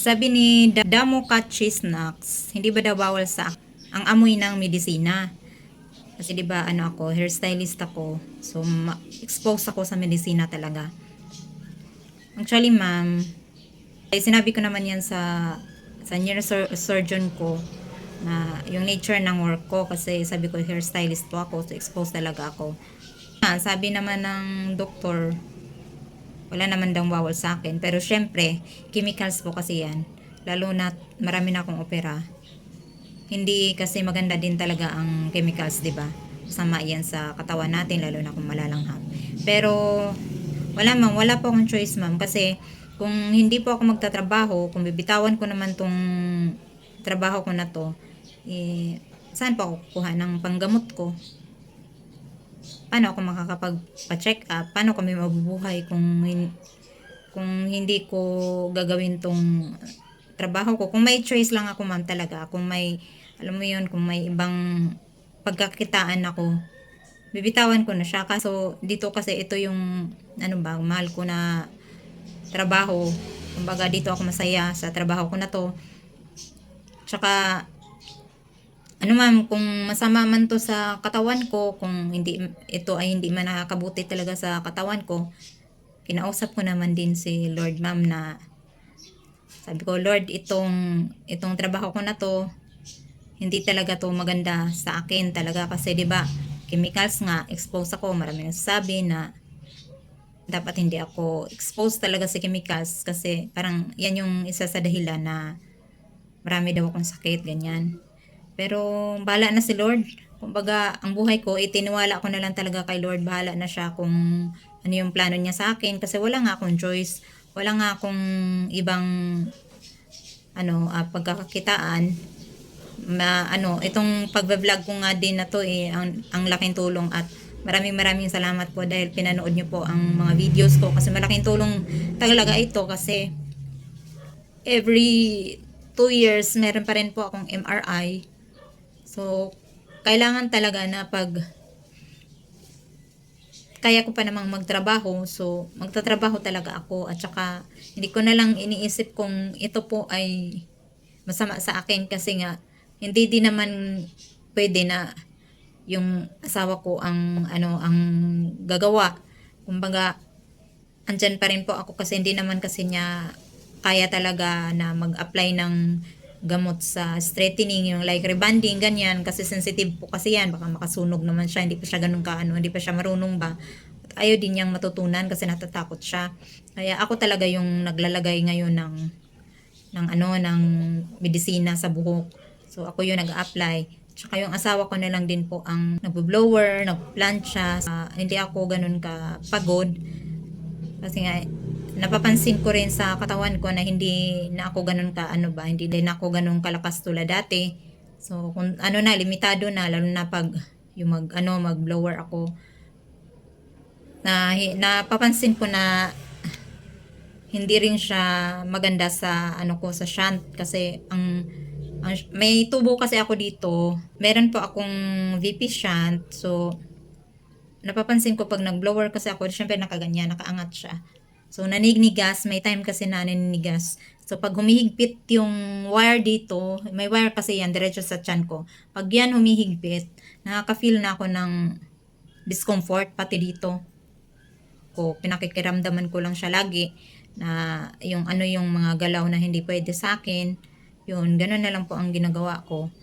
Sabi ni Da- Damo Cat Cheese Snacks, hindi ba daw bawal sa ang amoy ng medisina? Kasi 'di ba ano ako, hairstylist ako. So ma- expose ako sa medisina talaga. Actually, ma'am, eh, sinabi ko naman 'yan sa sa neurosurgeon ko na yung nature ng work ko kasi sabi ko hairstylist po ako, so expose talaga ako. Ah, sabi naman ng doktor, wala naman daw bawal sa akin. Pero syempre, chemicals po kasi yan. Lalo na marami na akong opera. Hindi kasi maganda din talaga ang chemicals, di ba? Sama yan sa katawan natin, lalo na kung malalanghap. Pero, wala ma'am, wala po akong choice ma'am. Kasi, kung hindi po ako magtatrabaho, kung bibitawan ko naman tong trabaho ko na to, eh, saan pa ako kukuha ng panggamot ko? Paano ako makakapagpa-check up? Paano kami mabubuhay kung hin- kung hindi ko gagawin tong trabaho ko? Kung may choice lang ako ma'am talaga, kung may alam mo yun, kung may ibang pagkakitaan ako, bibitawan ko na siya. Kaso dito kasi ito yung ano ba, mahal ko na trabaho. Kumbaga dito ako masaya sa trabaho ko na to. Tsaka ano ma'am, kung masama man to sa katawan ko, kung hindi ito ay hindi man nakakabuti talaga sa katawan ko, kinausap ko naman din si Lord ma'am na sabi ko, Lord, itong itong trabaho ko na to, hindi talaga to maganda sa akin talaga kasi 'di ba chemicals nga expose ako marami nagsasabi na dapat hindi ako exposed talaga sa chemicals kasi parang yan yung isa sa dahilan na marami daw akong sakit ganyan pero bahala na si Lord. Kumbaga, ang buhay ko, itiniwala ko na lang talaga kay Lord. Bahala na siya kung ano yung plano niya sa akin. Kasi wala nga akong choice. Wala nga akong ibang ano, ah, pagkakakitaan. Ma, ano, itong pagbablog ko nga din na to eh, ang, ang laking tulong at maraming maraming salamat po dahil pinanood niyo po ang mga videos ko kasi malaking tulong talaga ito kasi every two years meron pa rin po akong MRI So, kailangan talaga na pag kaya ko pa namang magtrabaho, so magtatrabaho talaga ako at saka hindi ko na lang iniisip kung ito po ay masama sa akin kasi nga hindi din naman pwede na yung asawa ko ang ano ang gagawa. Kumbaga andyan pa rin po ako kasi hindi naman kasi niya kaya talaga na mag-apply ng gamot sa straightening, yung like rebanding, ganyan, kasi sensitive po kasi yan, baka makasunog naman siya, hindi pa siya ganun ka, ano, hindi pa siya marunong ba, at ayaw din niyang matutunan kasi natatakot siya. Kaya ako talaga yung naglalagay ngayon ng, ng ano, ng medisina sa buhok. So, ako yung nag-apply. Tsaka yung asawa ko na lang din po ang nagbo-blower, nagplancha. Uh, hindi ako ganun ka pagod. Kasi nga, napapansin ko rin sa katawan ko na hindi na ako ganun ka ano ba, hindi din ako ganun kalakas tulad dati. So kung ano na limitado na lalo na pag yung mag ano mag blower ako na napapansin ko na hindi rin siya maganda sa ano ko sa shunt kasi ang, ang may tubo kasi ako dito. Meron po akong VP shunt. So napapansin ko pag nag-blower kasi ako, syempre nakaganyan, nakaangat siya. So, naninigas. May time kasi na naninigas. So, pag humihigpit yung wire dito, may wire kasi yan, diretso sa chan ko. Pag yan humihigpit, nakaka-feel na ako ng discomfort pati dito. Ko, pinakikiramdaman ko lang siya lagi na yung ano yung mga galaw na hindi pwede sa akin. Yun, ganun na lang po ang ginagawa ko.